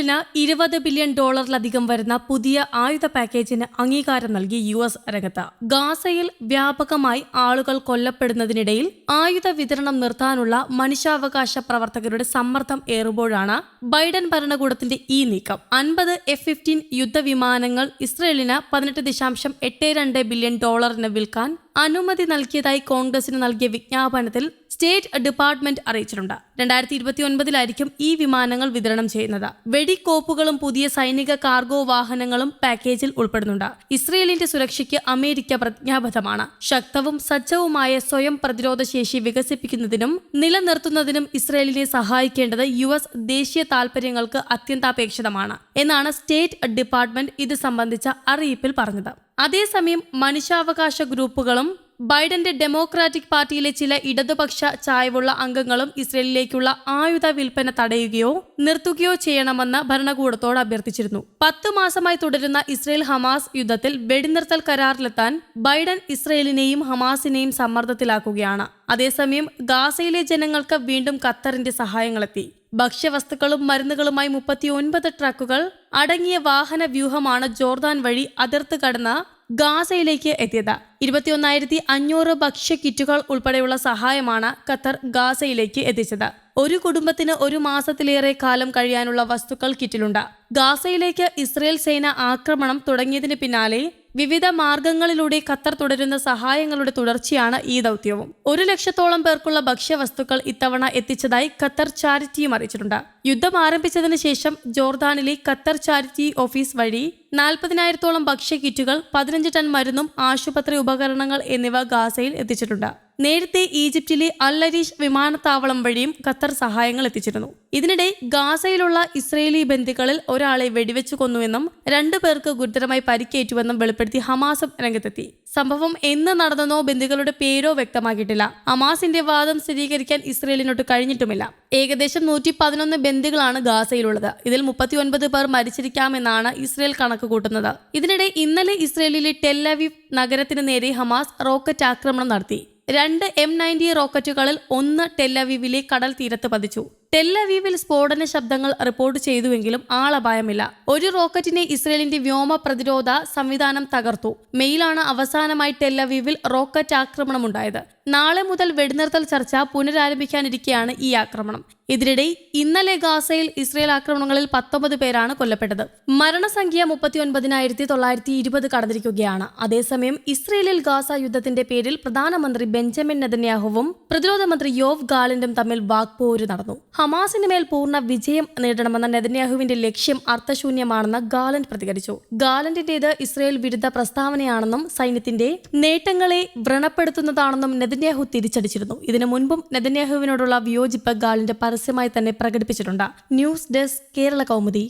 ഇസ്രയേലിന് ഇരുപത് ബില്യൺ ഡോളറിലധികം വരുന്ന പുതിയ ആയുധ പാക്കേജിന് അംഗീകാരം നൽകി യു എസ് രംഗത്ത്. ഗാസയിൽ വ്യാപകമായി ആളുകൾ കൊല്ലപ്പെടുന്നതിനിടയിൽ ആയുധ വിതരണം നിർത്താനുള്ള മനുഷ്യാവകാശ പ്രവർത്തകരുടെ സമ്മർദ്ദം ഏറുമ്പോഴാണ് ബൈഡൻ ഭരണകൂടത്തിന്റെ ഈ നീക്കം. അൻപത് എഫ് ഫിഫ്റ്റീൻ യുദ്ധവിമാനങ്ങൾ ഇസ്രയേലിന് പതിനെട്ട് ദശാംശം എട്ട് രണ്ട് ബില്യൺ ഡോളറിന് വിൽക്കാൻ അനുമതി നൽകിയതായി കോൺഗ്രസിന് നൽകിയ വിജ്ഞാപനത്തിൽ സ്റ്റേറ്റ് ഡിപ്പാർട്ട്മെന്റ് അറിയിച്ചിട്ടുണ്ട്. രണ്ടായിരത്തി ഇരുപത്തി ഒൻപതിലായിരിക്കും ഈ വിമാനങ്ങൾ വിതരണം ചെയ്യുന്നത്. വെടിക്കോപ്പുകളും പുതിയ സൈനിക കാർഗോ വാഹനങ്ങളും പാക്കേജിൽ ഉൾപ്പെടുന്നുണ്ട്. ഇസ്രയേലിന്റെ സുരക്ഷയ്ക്ക് അമേരിക്ക പ്രതിജ്ഞാബദ്ധമാണ്. ശക്തവും സജ്ജവുമായ സ്വയം പ്രതിരോധ ശേഷി വികസിപ്പിക്കുന്നതിനും നിലനിർത്തുന്നതിനും ഇസ്രയേലിനെ സഹായിക്കേണ്ടത് യു എസ് ദേശീയ താൽപര്യങ്ങൾക്ക് അത്യന്താപേക്ഷിതമാണ് എന്നാണ് സ്റ്റേറ്റ് ഡിപ്പാർട്ട്മെന്റ് ഇത് സംബന്ധിച്ച അറിയിപ്പിൽ പറഞ്ഞത്. അതേസമയം മനുഷ്യാവകാശ ഗ്രൂപ്പുകളും ബൈഡന്റെ ഡെമോക്രാറ്റിക് പാർട്ടിയിലെ ചില ഇടതുപക്ഷ ചായവുള്ള അംഗങ്ങളും ഇസ്രയേലിലേക്കുള്ള ആയുധ വിൽപ്പന തടയുകയോ നിർത്തുകയോ ചെയ്യണമെന്ന് ഭരണകൂടത്തോട് അഭ്യർത്ഥിച്ചിരുന്നു. പത്ത് മാസമായി തുടരുന്ന ഇസ്രയേൽ ഹമാസ് യുദ്ധത്തിൽ വെടിനിർത്തൽ കരാറിലെത്താൻ ബൈഡൻ ഇസ്രയേലിനെയും ഹമാസിനെയും സമ്മർദ്ദത്തിലാക്കുകയാണ്. അതേസമയം ഗാസയിലെ ജനങ്ങൾക്ക് വീണ്ടും ഖത്തറിന്റെ സഹായങ്ങളെത്തി. ഭക്ഷ്യവസ്തുക്കളും മരുന്നുകളുമായി മുപ്പത്തിയൊൻപത് ട്രക്കുകൾ അടങ്ങിയ വാഹന വ്യൂഹമാണ് ജോർദാൻ വഴി അതിർത്ത് കടന്ന് ഗാസയിലേക്ക് എത്തിയത്. ഇരുപത്തിയൊന്നായിരത്തി അഞ്ഞൂറ് ഭക്ഷ്യ കിറ്റുകൾ ഉൾപ്പെടെയുള്ള സഹായമാണ് ഖത്തർ ഗാസയിലേക്ക് എത്തിച്ചത്. ഒരു കുടുംബത്തിന് ഒരു മാസത്തിലേറെ കാലം കഴിയാനുള്ള വസ്തുക്കൾ കിറ്റിലുണ്ട്. ഗാസയിലേക്ക് ഇസ്രയേൽ സേന ആക്രമണം തുടങ്ങിയതിന് പിന്നാലെ വിവിധ മാർഗങ്ങളിലൂടെ ഖത്തർ തുടരുന്ന സഹായങ്ങളുടെ തുടർച്ചയാണ് ഈ ദൗത്യവും. ഒരു ലക്ഷത്തോളം പേർക്കുള്ള ഭക്ഷ്യവസ്തുക്കൾ ഇത്തവണ എത്തിച്ചതായി ഖത്തർ ചാരിറ്റിയും അറിയിച്ചിട്ടുണ്ട്. യുദ്ധം ആരംഭിച്ചതിന് ശേഷം ജോർദാനിലെ ഖത്തർ ചാരിറ്റി ഓഫീസ് വഴി നാൽപ്പതിനായിരത്തോളം ഭക്ഷ്യ കിറ്റുകൾ പതിനഞ്ച് ടൺ മരുന്നും ആശുപത്രി ഉപകരണങ്ങൾ എന്നിവ ഗാസയിൽ എത്തിച്ചിട്ടുണ്ട്. നേരത്തെ ഈജിപ്തിലെ അല്ലരീഷ് വിമാനത്താവളം വഴിയും ഖത്തർ സഹായങ്ങൾ എത്തിച്ചിരുന്നു. ഇതിനിടെ ഗാസയിലുള്ള ഇസ്രയേലി ബന്ദികളിൽ ഒരാളെ വെടിവെച്ചു കൊന്നുവെന്നും രണ്ടു പേർക്ക് ഗുരുതരമായി പരിക്കേറ്റുവെന്നും വെളിപ്പെടുത്തി ഹമാസും രംഗത്തെത്തി. സംഭവം എന്ന് നടന്നെന്നോ ബന്ദികളുടെ പേരോ വ്യക്തമാക്കിയിട്ടില്ല. ഹമാസിന്റെ വാദം സ്ഥിരീകരിക്കാൻ ഇസ്രയേലിനോട്ട് കഴിഞ്ഞിട്ടുമില്ല. ഏകദേശം നൂറ്റി പതിനൊന്ന് ബന്ദികളാണ് ഗാസയിലുള്ളത്. ഇതിൽ മുപ്പത്തിയൊൻപത് പേർ മരിച്ചിരിക്കാമെന്നാണ് ഇസ്രയേൽ കണക്ക് കൂട്ടുന്നത് ഇതിനിടെ ഇന്നലെ ഇസ്രയേലിലെ ടെല്ലവീവ് നഗരത്തിന് നേരെ ഹമാസ് റോക്കറ്റ് ആക്രമണം നടത്തി. രണ്ട് എം നയന്റി റോക്കറ്റുകളിൽ ഒന്ന് ടെല്ലവീവിലെ കടൽ തീരത്ത് പതിച്ചു. ടെല്ലവീവിൽ സ്ഫോടന ശബ്ദങ്ങൾ റിപ്പോർട്ട് ചെയ്തുവെങ്കിലും ആളപായമില്ല. ഒരു റോക്കറ്റിനെ ഇസ്രയേലിന്റെ വ്യോമ പ്രതിരോധ സംവിധാനം തകർത്തു. മെയിലാണ് അവസാനമായി ടെല്ലവീവിൽ റോക്കറ്റ് ആക്രമണം ആക്രമണമുണ്ടായത്. നാളെ മുതൽ വെടിനിർത്തൽ ചർച്ച പുനരാരംഭിക്കാനിരിക്കെയാണ് ഈ ആക്രമണം. ഇതിനിടെ ഇന്നലെ ഗാസയിൽ ഇസ്രയേൽ ആക്രമണങ്ങളിൽ പത്തൊമ്പത് പേരാണ് കൊല്ലപ്പെട്ടത്. മരണസംഖ്യ മുപ്പത്തിയൊൻപതിനായിരത്തി തൊള്ളായിരത്തി ഇരുപത് കടന്നിരിക്കുകയാണ്. അതേസമയം ഇസ്രയേലിൽ ഗാസ യുദ്ധത്തിന്റെ പേരിൽ പ്രധാനമന്ത്രി ബെഞ്ചമിൻ നെതന്യാഹുവും പ്രതിരോധ മന്ത്രി യോവ് ഗാലിൻഡും തമ്മിൽ വാക്പോര് നടന്നു. ഹമാസിന് മേൽ പൂർണ വിജയം നേടണമെന്ന നെതന്യാഹുവിന്റെ ലക്ഷ്യം അർത്ഥശൂന്യമാണെന്ന് ഗാലന്റ് പ്രതികരിച്ചു. ഗാലന്റിന്റേത് ഇസ്രയേൽ വിരുദ്ധ പ്രസ്താവനയാണെന്നും സൈന്യത്തിന്റെ നേട്ടങ്ങളെ വ്രണപ്പെടുത്തുന്നതാണെന്നും നെതന്യാഹു തിരിച്ചടിച്ചിരുന്നു. ഇതിനു മുൻപും നെതന്യാഹുവിനോടുള്ള വിയോജിപ്പ് ഗാലന്റ് പരസ്യമായി തന്നെ പ്രകടിപ്പിച്ചിട്ടുണ്ട്. News desk Kerala Kaumudi.